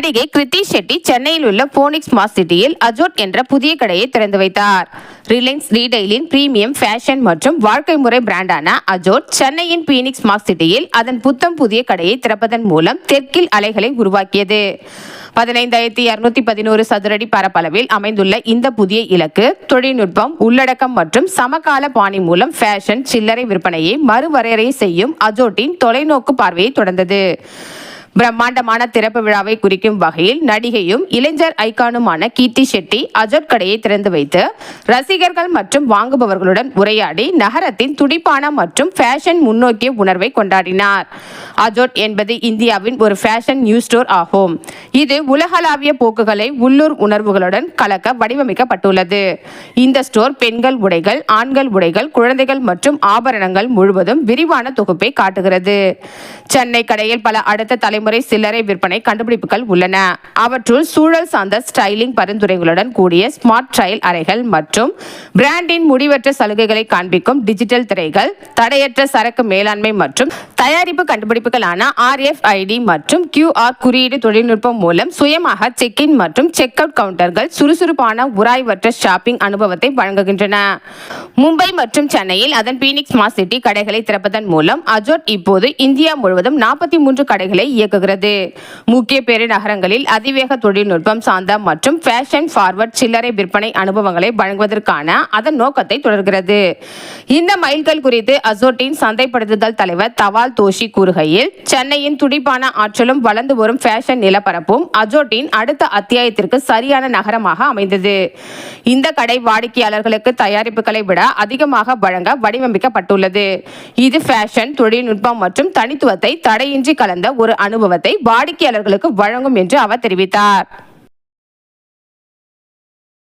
நடிகை கிருத்தி ஷெட்டி சென்னையில் உள்ள போனிக்ஸ் ஸ்மார்ட் சிட்டியில் அஜோட் என்ற புதிய கடையை திறந்து வைத்தார். ரிலையன்ஸ் ரீடைலின் பிரீமியம் ஃபேஷன் மற்றும் வாழ்க்கை முறை பிராண்டான அஜோட் சென்னையின் பீனிக்ஸ் ஸ்மார்ட் சிட்டியில் அதன் புத்தம் புதிய கடையை திறப்பதன் மூலம் தெற்கில் அலைகளை உருவாக்கியது. பதினைந்தாயிரத்தி இருநூத்தி பதினோரு சதுரடி பரப்பளவில் அமைந்துள்ள இந்த புதிய இலக்கு தொழில்நுட்பம் உள்ளடக்கம் மற்றும் சமகால பாணி மூலம் ஃபேஷன் சில்லறை விற்பனையை மறுவரையறை செய்யும் அஜோட்டின் தொலைநோக்கு பார்வையை தொடர்ந்தது. பிரம்மாண்டமான திறப்பு விழாவை குறிக்கும் வகையில் நடிகையும் இளைஞர் ஐகானுமான கீர்த்தி ஷெட்டி அஜோட் கடையை திறந்து வைத்து ரசிகர்கள் மற்றும் வாங்குபவர்களுடன் உரையாடி நகரத்தின் துடிப்பான மற்றும் ஃபேஷன் முன்னோக்கிய உணர்வை கொண்டாடினார். அஜோட் என்பது இந்தியாவின் ஒரு ஃபேஷன் நியூ ஸ்டோர் ஆகும். இது உலகளாவிய போக்குகளை உள்ளூர் உணர்வுகளுடன் கலக்க வடிவமைக்கப்பட்டுள்ளது. இந்த ஸ்டோர் பெண்கள் உடைகள் ஆண்கள் உடைகள் குழந்தைகள் மற்றும் ஆபரணங்கள் முழுவதும் விரிவான தொகுப்பை காட்டுகிறது. சென்னை கடையில் பல அடுத்த தலைமுறை சில்லறை விற்பனை கண்டுபிடிப்புகள் உள்ளன. அவற்றுள் சூழல் சார்ந்த ஸ்டைலிங் பரிந்துரைகளுடன் கூடிய ஸ்மார்ட் ட்ரையல் அறைகள் மற்றும் பிராண்டின் முடிவற்ற சலுகைகளை காண்பிக்கும் டிஜிட்டல் திரைகள் தடையற்ற சரக்கு மேலாண்மை மற்றும் தயாரிப்பு கண்டுபிடிப்புகளான ஆர்எஃப்ஐடி மற்றும் கியூஆர் குறியீடு தொழில்நுட்பம் மூலம் சுயமாக செக் இன் மற்றும் செக் அவுட் கவுண்டர்கள் சுறுசுறுப்பான உராய்வற்ற ஷாப்பிங் அனுபவத்தை வழங்குகின்றன. மும்பை மற்றும் சென்னையில் அதன் பீனிக்ஸ் ஸ்மார்ட் சிட்டி கடைகளை திறப்பதன் மூலம் அஜோட் இப்போது இந்தியா முழுவதும் நாற்பத்தி மூன்று கடைகளை இயக்க இயக்குகிறது முக்கிய பெருநகரங்களில் அதிவேக தொழில்நுட்பம் சார்ந்த மற்றும் ஃபேஷன் ஃபார்வர்ட் சில்லறை விற்பனை அனுபவங்களை வழங்குவதற்கான அதன் நோக்கத்தை தொடர்கிறது. இந்த மைல்கல் குறித்து அசோட்டின் சந்தைப்படுத்துதல் தலைவர் தவால் தோஷி கூறுகையில் சென்னையின் துடிப்பான ஆற்றலும் வளர்ந்து வரும் ஃபேஷன் நிலப்பரப்பும் அஜோட்டின் அடுத்த அத்தியாயத்திற்கு சரியான நகரமாக அமைந்தது. இந்த கடை வாடிக்கையாளர்களுக்கு தயாரிப்புகளை விட அதிகமாக வழங்க வடிவமைக்கப்பட்டுள்ளது. இது ஃபேஷன் தொழில்நுட்பம் மற்றும் தனித்துவத்தை தடையின்றி கலந்த ஒரு அனுபவம் அனுபவத்தை வாடிக்கையாளர்களுக்கு வழங்கும் என்று அவர் தெரிவித்தார்.